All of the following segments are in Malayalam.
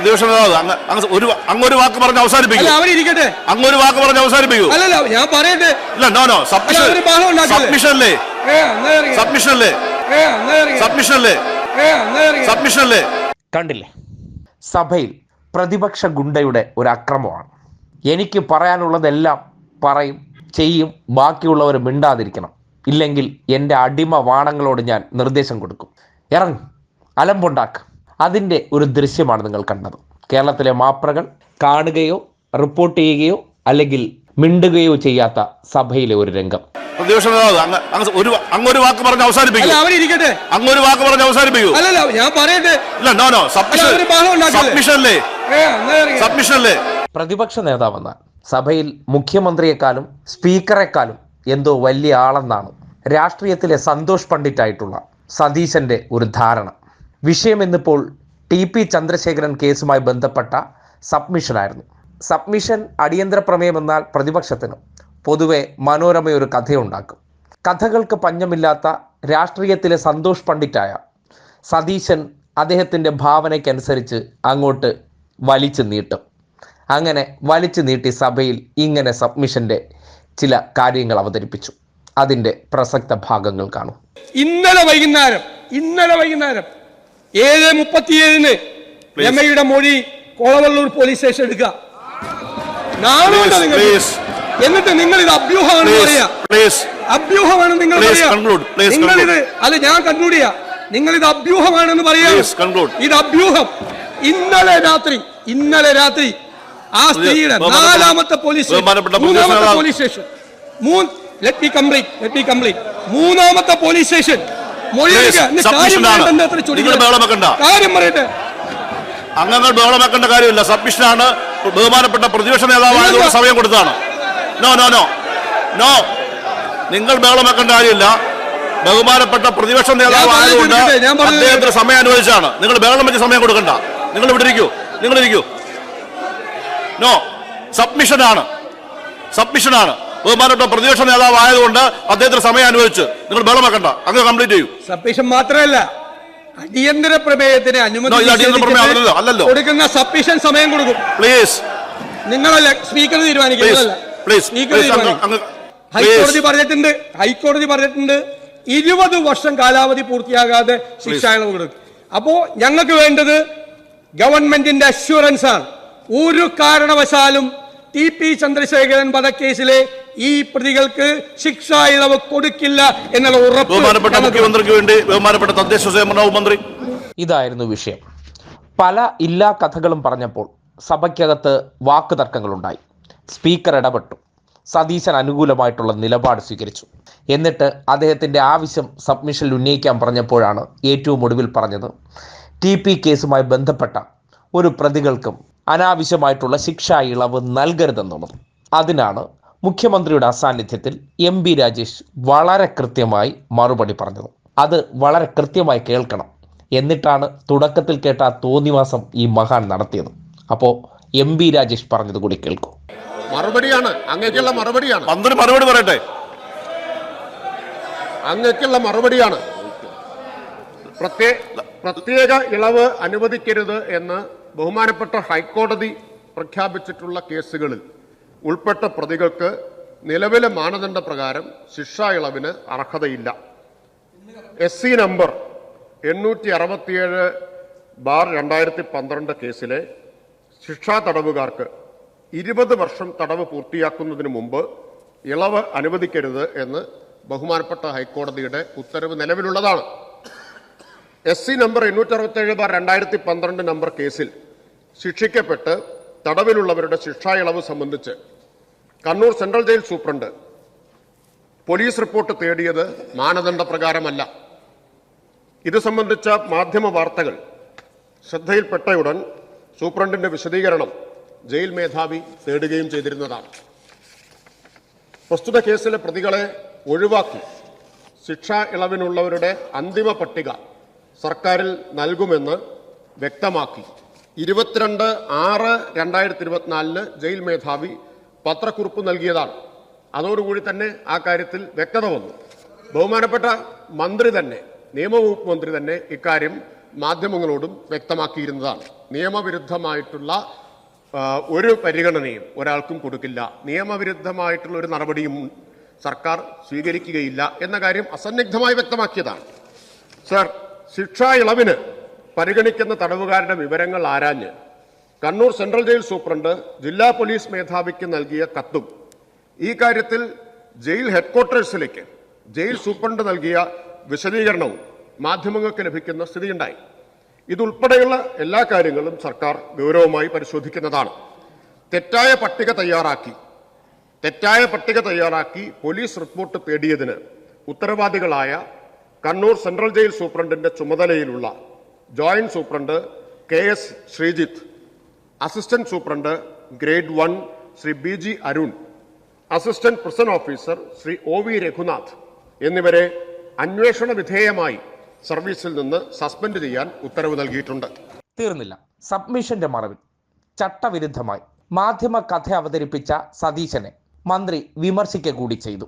പ്രതിപക്ഷ നേതാവ് അങ്ങ് അങ്ങ് ഒരു അങ്ങ് വാക്ക് പറഞ്ഞ് അല്ല അവസാനിപ്പിക്കൂ അവരിരിക്കട്ടെ. അങ്ങ് വാക്ക് പറഞ്ഞ് അവസാനിപ്പിക്കൂ. അല്ലല്ല ഞാൻ പറയട്ടെ. ഇല്ല നോ നോ സബ്മിഷൻ? സബ്മിഷൻ അല്ലേ? സബ്മിഷൻ അല്ലേ? സബ്മിഷൻ അല്ലേ? സബ്മിഷൻ അല്ലേ? കണ്ടില്ലേ? സഭയിൽ പ്രതിപക്ഷ ഗുണ്ടയുടെ ഒരു അക്രമമാണ് എനിക്ക് പറയാനുള്ളതെല്ലാം പറയും ചെയ്യും ബാക്കിയുള്ളവർ മിണ്ടാതിരിക്കണം. ഇല്ലെങ്കിൽ എന്റെ അടിമ വാണങ്ങളോട് ഞാൻ നിർദ്ദേശം കൊടുക്കും. ഇറങ്ങും അലമ്പുണ്ടാക്കും. അതിന്റെ ഒരു ദൃശ്യമാണ് നിങ്ങൾ കണ്ടത്. കേരളത്തിലെ മാപ്രകൾ കാണുകയോ റിപ്പോർട്ട് ചെയ്യുകയോ അല്ലെങ്കിൽ മിണ്ടുകയോ ചെയ്യാത്ത സഭയിലെ ഒരു രംഗം. പ്രതിപക്ഷ നേതാവ് അങ്ങ് അങ്ങ് ഒരു അങ്ങ് ഒരു വാക്ക് പറഞ്ഞ് അവസാനിപ്പിക്കൂ. അല്ല അവരിരിക്കട്ടെ അങ്ങ് ഒരു വാക്ക് പറഞ്ഞ് അവസാനിപ്പിക്കൂ. അല്ലല്ല ഞാൻ പറയട്ടെ. പ്രതിപക്ഷ നേതാവെന്നാൽ സഭയിൽ മുഖ്യമന്ത്രിയെക്കാളും സ്പീക്കറെക്കാളും എന്തോ വലിയ ആളെന്നാണ് രാഷ്ട്രീയത്തിലെ സന്തോഷ് പണ്ഡിറ്റായിട്ടുള്ള സതീശന്റെ ഒരു ധാരണ. വിഷയം എന്നിപ്പോൾ ടി പി ചന്ദ്രശേഖരൻ കേസുമായി ബന്ധപ്പെട്ട സബ്മിഷനായിരുന്നു. സബ്മിഷൻ അടിയന്തര പ്രമേയം എന്നാൽ പ്രതിപക്ഷത്തിന് പൊതുവെ ഒരു കഥയുണ്ടാക്കും. കഥകൾക്ക് പഞ്ഞമില്ലാത്ത രാഷ്ട്രീയത്തിലെ സന്തോഷ് പണ്ഡിറ്റായ സതീശൻ അദ്ദേഹത്തിന്റെ ഭാവനയ്ക്കനുസരിച്ച് അങ്ങോട്ട് വലിച്ചു നീട്ടും. അങ്ങനെ വലിച്ചു നീട്ടി സഭയിൽ ഇങ്ങനെ സബ്മിഷന്റെ ചില കാര്യങ്ങൾ അവതരിപ്പിച്ചു. അതിന്റെ പ്രസക്ത ഭാഗങ്ങൾ കാണും. ഇന്നലെ വൈകുന്നേരം ഇന്നലെ വൈകുന്നേരം ഏഴ് മുപ്പത്തിയേഴിന് രമയുടെ മൊഴി കോളവള്ളൂർ പോലീസ് സ്റ്റേഷൻ എടുക്കുക. നാണുണ്ടോ നിങ്ങൾ. എന്നിട്ട് നിങ്ങൾ ഇത് അഭ്യൂഹമാണ് പറയാ. അഭ്യൂഹമാണ് നിങ്ങൾ നിങ്ങൾ ഇത്. അല്ല ഞാൻ കൺക്ലൂഡ് ചെയ്യാം. നിങ്ങൾ ഇത് അഭ്യൂഹമാണെന്ന് പറയാം. ഇത് അഭ്യൂഹം. ഇന്നലെ രാത്രി ഇന്നലെ രാത്രി ആ സ്ത്രീയുടെ നാലാമത്തെ പോലീസ് മൂന്നാമത്തെ പോലീസ് സ്റ്റേഷൻ മൂന്ന് let be complete let be complete മൂന്നാമത്തെ പോലീസ് സ്റ്റേഷൻ അംഗങ്ങൾ ബഹളമാക്കേണ്ട കാര്യമില്ല. സബ്മിഷനാണ് ബഹുമാനപ്പെട്ട പ്രതിപക്ഷ നേതാവായതുകൊണ്ട് സമയം കൊടുത്താണ് നോ നോ നോ നോ നിങ്ങൾ ബഹളമാക്കേണ്ട കാര്യമില്ല. ബഹുമാനപ്പെട്ട പ്രതിപക്ഷ നേതാവായതുകൊണ്ട് അദ്ദേഹത്തിന് സമയം അനുവദിച്ചാണ്. നിങ്ങൾ ബഹളം വെച്ച് സമയം കൊടുക്കണ്ട. നിങ്ങൾ ഇവിടെ ഇരിക്കൂ. നിങ്ങൾ ഇരിക്കൂ. നോ സബ്മിഷനാണ് സബ്മിഷനാണ് ബഹുമാനപ്പെട്ട പ്രതിപക്ഷ നേതാവായതുകൊണ്ട് അദ്ദേഹത്തിന് സമയം അനുവദിച്ച് നിങ്ങൾ ബഹളമാക്കണ്ട അങ്ങ് കംപ്ലീറ്റ് ചെയ്യൂ. സബ്മിഷൻ മാത്രമല്ല അടിയന്തര പ്രമേയത്തിന് അനുമതി. കൊടുക്കുന്ന സബ്മിഷൻ സമയം കൊടുക്കും. പ്ലീസ് നിങ്ങളല്ല സ്പീക്കർ തീരുമാനിക്കുന്നതല്ല പ്ലീസ് സ്പീക്കർ പ്ലീസ് അങ്ങ് തീരുമാനിക്കും ഹൈക്കോടതി പറഞ്ഞിട്ടുണ്ട് ഹൈക്കോടതി പറഞ്ഞിട്ടുണ്ട് ഇരുപത് വർഷം കാലാവധി പൂർത്തിയാകാതെ ശിക്ഷ ഇളവ് കൊടുക്കും. അപ്പോ ഞങ്ങൾക്ക് വേണ്ടത് ഗവൺമെന്റിന്റെ അഷ്വറൻസ് ആണ്. ഒരു കാരണവശാലും ടി പി ചന്ദ്രശേഖരൻ വധക്കേസിലെ ഈ പ്രതികൾക്ക് ശിക്ഷ ഇളവ് കൊടുക്കില്ല എന്നുള്ള ഉറപ്പ് ബഹുമാനപ്പെട്ട മുഖ്യമന്ത്രിക്ക് വേണ്ടി ബഹുമാനപ്പെട്ട തദ്ദേശ സ്വയംഭരണ മന്ത്രി. ഇതായിരുന്നു വിഷയം. പല ഇല്ലാ കഥകളും പറഞ്ഞപ്പോൾ സഭയ്ക്കകത്ത് വാക്ക് തർക്കങ്ങളുണ്ടായി. സ്പീക്കർ ഇടപെട്ടു. സതീശൻ അനുകൂലമായിട്ടുള്ള നിലപാട് സ്വീകരിച്ചു. എന്നിട്ട് അദ്ദേഹത്തിന്റെ ആവശ്യം സബ്മിഷനിൽ ഉന്നയിക്കാൻ പറഞ്ഞപ്പോഴാണ് ഏറ്റവും ഒടുവിൽ പറഞ്ഞത് ടി പി കേസുമായി ബന്ധപ്പെട്ട ഒരു പ്രതികൾക്കും അനാവശ്യമായിട്ടുള്ള ശിക്ഷാ ഇളവ് നൽകരുതെന്നുള്ളത്. അതിനാണ് മുഖ്യമന്ത്രിയുടെ അസാന്നിധ്യത്തിൽ എം ബി രാജേഷ് വളരെ കൃത്യമായി മറുപടി പറഞ്ഞത്. അത് വളരെ കൃത്യമായി കേൾക്കണം. എന്നിട്ടാണ് തുടക്കത്തിൽ കേട്ട തോന്നിവാസം ഈ മഹാൻ നടത്തിയത്. അപ്പോ എം ബി രാജേഷ് പറഞ്ഞത് കൂടി കേൾക്കൂ. മറുപടിയാണ്. അങ്ങേക്കുള്ള മറുപടിയാണ്. മന്ത്രി മറുപടി പറയട്ടെ. അങ്ങേക്കുള്ള മറുപടിയാണ്. പ്രത്യേക പ്രത്യേക ഇളവ് അനുവദിക്കരുത് എന്ന് ബഹുമാനപ്പെട്ട ഹൈക്കോടതി പ്രഖ്യാപിച്ചിട്ടുള്ള കേസുകളിൽ ഉൾപ്പെട്ട പ്രതികൾക്ക് നിലവിലെ മാനദണ്ഡ പ്രകാരം ശിക്ഷാ ഇളവിന് അർഹതയില്ല. എസ് സി നമ്പർ എണ്ണൂറ്റി അറുപത്തിയേഴ് ബാർ രണ്ടായിരത്തി പന്ത്രണ്ട് കേസിലെ ശിക്ഷാ തടവുകാർക്ക് ഇരുപത് വർഷം തടവ് പൂർത്തിയാക്കുന്നതിന് മുമ്പ് ഇളവ് അനുവദിക്കരുത് എന്ന് ബഹുമാനപ്പെട്ട ഹൈക്കോടതിയുടെ ഉത്തരവ് നിലവിലുള്ളതാണ്. എസ് സി നമ്പർ എണ്ണൂറ്റി അറുപത്തേഴ് ബാർ രണ്ടായിരത്തി പന്ത്രണ്ട് നമ്പർ കേസിൽ ശിക്ഷിക്കപ്പെട്ട് തടവിലുള്ളവരുടെ ശിക്ഷാ ഇളവ് സംബന്ധിച്ച് Kannur central jail superintendent. Police report തേടിയത് മാനദണ്ഡ പ്രകാരമല്ല ഇത് സംബന്ധിച്ച മാധ്യമ വാർത്തകൾ. ശ്രദ്ധയിൽപ്പെട്ടയുടൻ സൂപ്രണ്ടിന്റെ വിശദീകരണം ജയിൽ മേധാവി തേടുകയും ചെയ്തിരുന്നതാണ്. പ്രസ്തുത കേസിലെ പ്രതികളെ ഒഴിവാക്കി ശിക്ഷാ ഇളവിനുള്ളവരുടെ അന്തിമ പട്ടിക സർക്കാരിൽ നൽകുമെന്ന് വ്യക്തമാക്കി. ഇരുപത്തിരണ്ട് ആറ് രണ്ടായിരത്തി ഇരുപത്തിനാലിന് ജയിൽ മേധാവി പത്രക്കുറിപ്പ് നൽകിയതാണ്. അതോടുകൂടി തന്നെ ആ കാര്യത്തിൽ വ്യക്തത വന്നു. ബഹുമാനപ്പെട്ട മന്ത്രി തന്നെ നിയമവകുപ്പ് മന്ത്രി തന്നെ ഇക്കാര്യം മാധ്യമങ്ങളോടും വ്യക്തമാക്കിയിരുന്നതാണ്. നിയമവിരുദ്ധമായിട്ടുള്ള ഒരു പരിഗണനയും ഒരാൾക്കും കൊടുക്കില്ല. നിയമവിരുദ്ധമായിട്ടുള്ള ഒരു നടപടിയും സർക്കാർ സ്വീകരിക്കുകയില്ല എന്ന കാര്യം അസന്നിഗ്ധമായി വ്യക്തമാക്കിയതാണ്. സർ ശിക്ഷാ ഇളവിന് പരിഗണിക്കുന്ന തടവുകാരുടെ വിവരങ്ങൾ ആരാഞ്ഞ് കണ്ണൂർ സെൻട്രൽ ജയിൽ സൂപ്രണ്ട് ജില്ലാ പോലീസ് മേധാവിക്ക് നൽകിയ കത്തും. ഈ കാര്യത്തിൽ ജയിൽ ഹെഡ്ക്വാർട്ടേഴ്സിലേക്ക് ജയിൽ സൂപ്രണ്ട് നൽകിയ വിശദീകരണവും മാധ്യമങ്ങൾക്ക് ലഭിക്കുന്ന സ്ഥിതിയുണ്ടായി. ഇതുൾപ്പെടെയുള്ള എല്ലാ കാര്യങ്ങളും സർക്കാർ ഗൗരവമായി പരിശോധിക്കുന്നതാണ്. തെറ്റായ പട്ടിക തയ്യാറാക്കി തെറ്റായ പട്ടിക തയ്യാറാക്കി പോലീസ് റിപ്പോർട്ട് തേടിയതിന് ഉത്തരവാദികളായ കണ്ണൂർ സെൻട്രൽ ജയിൽ സൂപ്രണ്ടിന്റെ ചുമതലയിലുള്ള joint superintendent K S Sreejith assistant superintendent grade one Shri B G Arun assistant prison officer Shri O V Raghunath എന്നിവരെ അന്വേഷണ വിധേയമായി സർവീസിൽ നിന്ന് സസ്പെൻഡ് ചെയ്യാൻ ഉത്തരവ് നൽകിയിട്ടുണ്ട്. തീർന്നില്ല. സബ്മിഷന്റെ മറവിൽ ചട്ടവിരുദ്ധമായി മാധ്യമ കഥ അവതരിപ്പിച്ച സതീശനെ മന്ത്രി വിമർശിക്കുക കൂടി ചെയ്തു.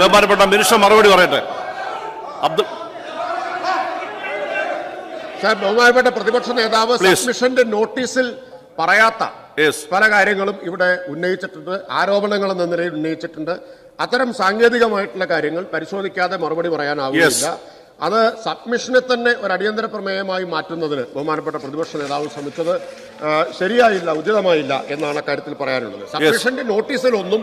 ബഹുമാനപ്പെട്ട മിനിസ്റ്റർ മറുപടി പറയട്ടെ. അബ്ദുൾ സാർ ബഹുമാനപ്പെട്ട പ്രതിപക്ഷ നേതാവ്. സബ്മിഷന്റെ നോട്ടീസിൽ പറയാത്ത പല കാര്യങ്ങളും ഇവിടെ ഉന്നയിച്ചിട്ടുണ്ട് ആരോപണങ്ങൾ എന്ന നിലയിൽ ഉന്നയിച്ചിട്ടുണ്ട്. അത്തരം സാങ്കേതികമായിട്ടുള്ള കാര്യങ്ങൾ പരിശോധിക്കാതെ മറുപടി പറയാനാവില്ല അത് സബ്മിഷനെ തന്നെ ഒരു അടിയന്തര പ്രമേയമായി മാറ്റുന്നതിന് ബഹുമാനപ്പെട്ട പ്രതിപക്ഷ നേതാവ് ശ്രമിച്ചത് ശരിയായില്ല ഉചിതമായില്ല എന്നാണ് കാര്യത്തിൽ പറയാനുള്ളത്. സബ്മിഷന്റെ നോട്ടീസിൽ ഒന്നും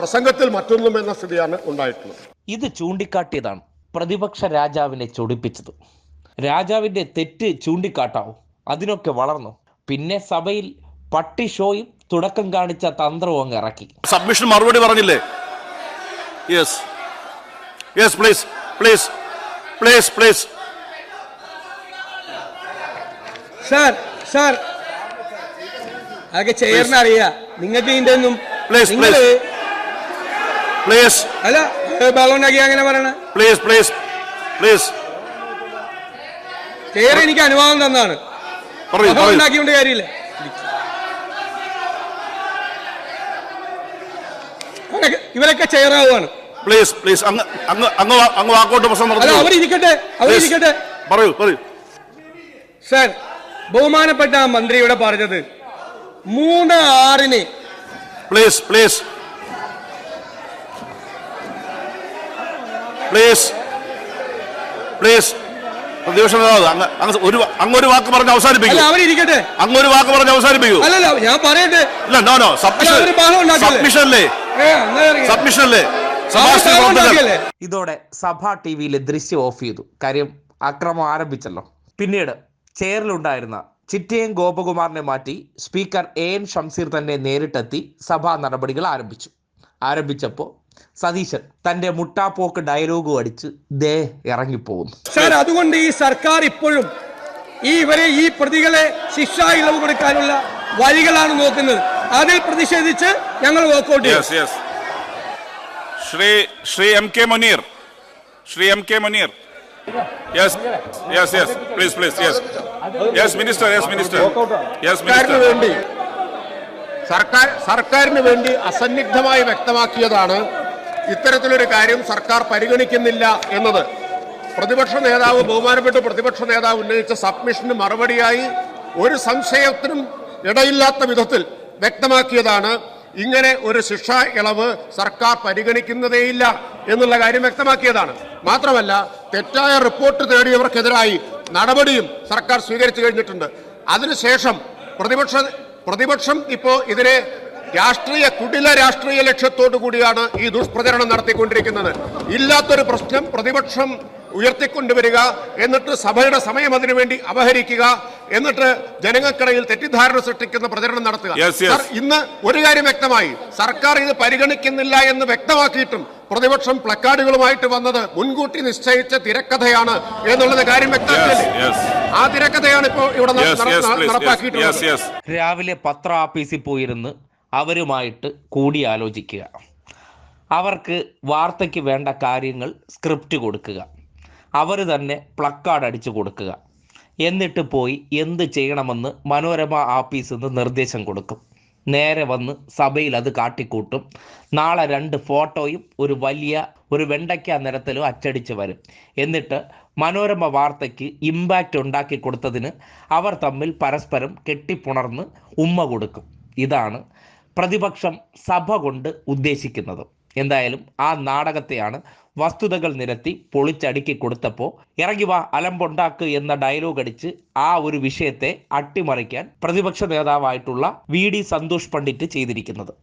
പ്രസംഗത്തിൽ മറ്റൊന്നും എന്ന സ്ഥിതിയാണ് ഉണ്ടായിട്ടുള്ളത്. ഇത് ചൂണ്ടിക്കാട്ടിയതാണ് പ്രതിപക്ഷ രാജാവിനെ ചൊടിപ്പിച്ചത്. രാജാവിന്റെ തെറ്റ് ചൂണ്ടിക്കാട്ടാവും. അതിനൊക്കെ വളർന്നു. പിന്നെ സഭയിൽ പട്ടി ഷോയും തുടക്കം കാണിച്ച തന്ത്രവും അങ്ങ് ഇറക്കി. സബ്മിഷൻ മറുപടി പറഞ്ഞില്ലേ? Yes yes please please please please sir sir അതൊക്കെ ചെയറിന് അറിയാ. നിങ്ങൾക്ക് ഇതിന്റെ ഒന്നും പ്ലീസ് നിങ്ങൾ പ്ലീസ് അല്ല ബഹളം അങ്ങനെ പറയണ? പ്ലീസ് പ്ലീസ് പ്ലീസ് ചെയർ എനിക്ക് അനുവാദം തന്നാണ്. ഉണ്ടാക്കിക്കൊണ്ട് കാര്യമില്ല. ഇവരൊക്കെ ചെയറാവുകയാണ് പ്ലീസ് പ്ലീസ് അങ്ങ് അങ്ങ് അങ്ങ് വാക്കോട്ട് പ്രശ്നം അവരിരിക്കട്ടെ പറയൂ പറയൂ. സർ ബഹുമാനപ്പെട്ട ആ മന്ത്രി ഇവിടെ പറഞ്ഞത് മൂന്ന് ആറിന് പ്ലീസ് പ്ലീസ് പ്ലീസ് പ്ലീസ് പ്രതിപക്ഷ നേതാവ് അങ്ങ് അങ്ങ് ഒരു വാ- വാക്ക് പറഞ്ഞ് അല്ല അവസാനിപ്പിക്കൂ അവരിരിക്കട്ടെ. അങ്ങൊരു വാക്ക് പറഞ്ഞ് അവസാനിപ്പിക്കൂ. അല്ലല്ല ഞാൻ പറയട്ടെ. ഇല്ല നോ നോ സബ്മിഷൻ? സബ്മിഷൻ അല്ലേ. സബ്മിഷൻ അല്ലേ? ഇതോടെ സഭ ടി വിയിലെ ദൃശ്യം ഓഫ് ചെയ്തു. കാര്യം അക്രമം ആരംഭിച്ചല്ലോ. പിന്നീട് ചെയറിലുണ്ടായിരുന്ന ചിറ്റയം ഗോപകുമാറിനെ മാറ്റി സ്പീക്കർ എ എൻ ഷംസീർ തന്നെ നേരിട്ടെത്തി സഭാ നടപടികൾ ആരംഭിച്ചു. ആരംഭിച്ചപ്പോൾ സതീശൻ തന്റെ മുട്ടാപ്പോക്ക് ഡയലോഗും അടിച്ച് ദേ ഇറങ്ങിപ്പോകുന്നു. സാർ അതുകൊണ്ട് ഈ സർക്കാർ ഇപ്പോഴും ഈ ഇവരെ ഈ പ്രതികളെ ശിക്ഷ ഇളവ് കൊടുക്കാനുള്ള വഴികളാണ് നോക്കുന്നത്. അതിൽ പ്രതിഷേധിച്ച് ഞങ്ങൾ വോക്കൗട്ട് ചെയ്യും. Yes yes Shri Shri M K Muneer Shri M K Muneer yes yes yes please please yes yes minister yes minister yes സർക്കാരിന് മിനിസ്റ്റർ വേണ്ടി. സർക്കാർ സർക്കാരിന് വേണ്ടി അസന്നിഗ്ധമായി വ്യക്തമാക്കിയതാണ് ഇത്തരത്തിലൊരു കാര്യം സർക്കാർ പരിഗണിക്കുന്നില്ല എന്നത് പ്രതിപക്ഷ നേതാവ് ബഹുമാനപ്പെട്ട പ്രതിപക്ഷ നേതാവ് ഉന്നയിച്ച സബ്മിഷന് മറുപടിയായി ഒരു സംശയത്തിനും ഇടയില്ലാത്ത വിധത്തിൽ വ്യക്തമാക്കിയതാണ് ഇങ്ങനെ ഒരു ശിക്ഷ ഇളവ് സർക്കാർ പരിഗണിക്കുന്നതേയില്ല എന്നുള്ള കാര്യം വ്യക്തമാക്കിയതാണ്. മാത്രമല്ല തെറ്റായ റിപ്പോർട്ട് തേടിയവർക്കെതിരായി നടപടിയും സർക്കാർ സ്വീകരിച്ചു കഴിഞ്ഞിട്ടുണ്ട്. അതിനുശേഷം പ്രതിപക്ഷ പ്രതിപക്ഷം ഇപ്പോൾ ഇതിനെ രാഷ്ട്രീയ കുടില രാഷ്ട്രീയ ലക്ഷ്യത്തോടു കൂടിയാണ് ഈ ദുഷ്പ്രചരണം നടത്തിക്കൊണ്ടിരിക്കുന്നത്. ഇല്ലാത്തൊരു പ്രശ്നം പ്രതിപക്ഷം ഉയർത്തിക്കൊണ്ടുവരിക എന്നിട്ട് സഭയുടെ സമയം അതിനുവേണ്ടി അപഹരിക്കുക എന്നിട്ട് ജനങ്ങൾക്കിടയിൽ തെറ്റിദ്ധാരണ സൃഷ്ടിക്കുന്ന പ്രചരണം നടത്തുക. ഇന്ന് ഒരു കാര്യം വ്യക്തമായി. സർക്കാർ ഇത് പരിഗണിക്കുന്നില്ല എന്ന് വ്യക്തമാക്കിയിട്ടും പ്രതിപക്ഷം പ്ലക്കാർഡുകളുമായിട്ട് വന്നത് മുൻകൂട്ടി നിശ്ചയിച്ച തിരക്കഥയാണ് എന്നുള്ളത് കാര്യം വ്യക്തമാക്കിയല്ലേ. ആ തിരക്കഥയാണ് ഇപ്പോൾ ഇവിടെ നടപ്പാക്കിയിട്ടുള്ളത്. രാവിലെ പത്ര ആഫീസിൽ പോയിരുന്ന് അവരുമായിട്ട് കൂടിയാലോചിക്കുക. അവർക്ക് വാർത്തയ്ക്ക് വേണ്ട കാര്യങ്ങൾ സ്ക്രിപ്റ്റ് കൊടുക്കുക. അവർ തന്നെ പ്ലക്കാർഡ് അടിച്ചു കൊടുക്കുക. എന്നിട്ട് പോയി എന്ത് ചെയ്യണമെന്ന് മനോരമ ആഫീസിൽ നിന്ന് നിർദ്ദേശം കൊടുക്കും. നേരെ വന്ന് സഭയിൽ അത് കാട്ടിക്കൂട്ടും. നാളെ രണ്ട് ഫോട്ടോയും ഒരു വലിയ ഒരു വെണ്ടയ്ക്ക നിരത്തിലും അച്ചടിച്ച് വരും. എന്നിട്ട് മനോരമ വാർത്തയ്ക്ക് ഇമ്പാക്റ്റ് ഉണ്ടാക്കി കൊടുത്തതിന് അവർ തമ്മിൽ പരസ്പരം കെട്ടിപ്പുണർന്ന് ഉമ്മ കൊടുക്കും. ഇതാണ് പ്രതിപക്ഷം സഭ കൊണ്ട് ഉദ്ദേശിക്കുന്നത്. എന്തായാലും ആ നാടകത്തെയാണ് വസ്തുതകൾ നിരത്തി പൊളിച്ചടുക്കി കൊടുത്തപ്പോൾ ഇറങ്ങി വാ അലമ്പുണ്ടാക്ക് എന്ന ഡയലോഗ് അടിച്ച് ആ ഒരു വിഷയത്തെ അട്ടിമറിക്കാൻ പ്രതിപക്ഷ നേതാവായിട്ടുള്ള വി ഡി സന്തോഷ് പണ്ഡിറ്റ് ചെയ്തിരിക്കുന്നത്.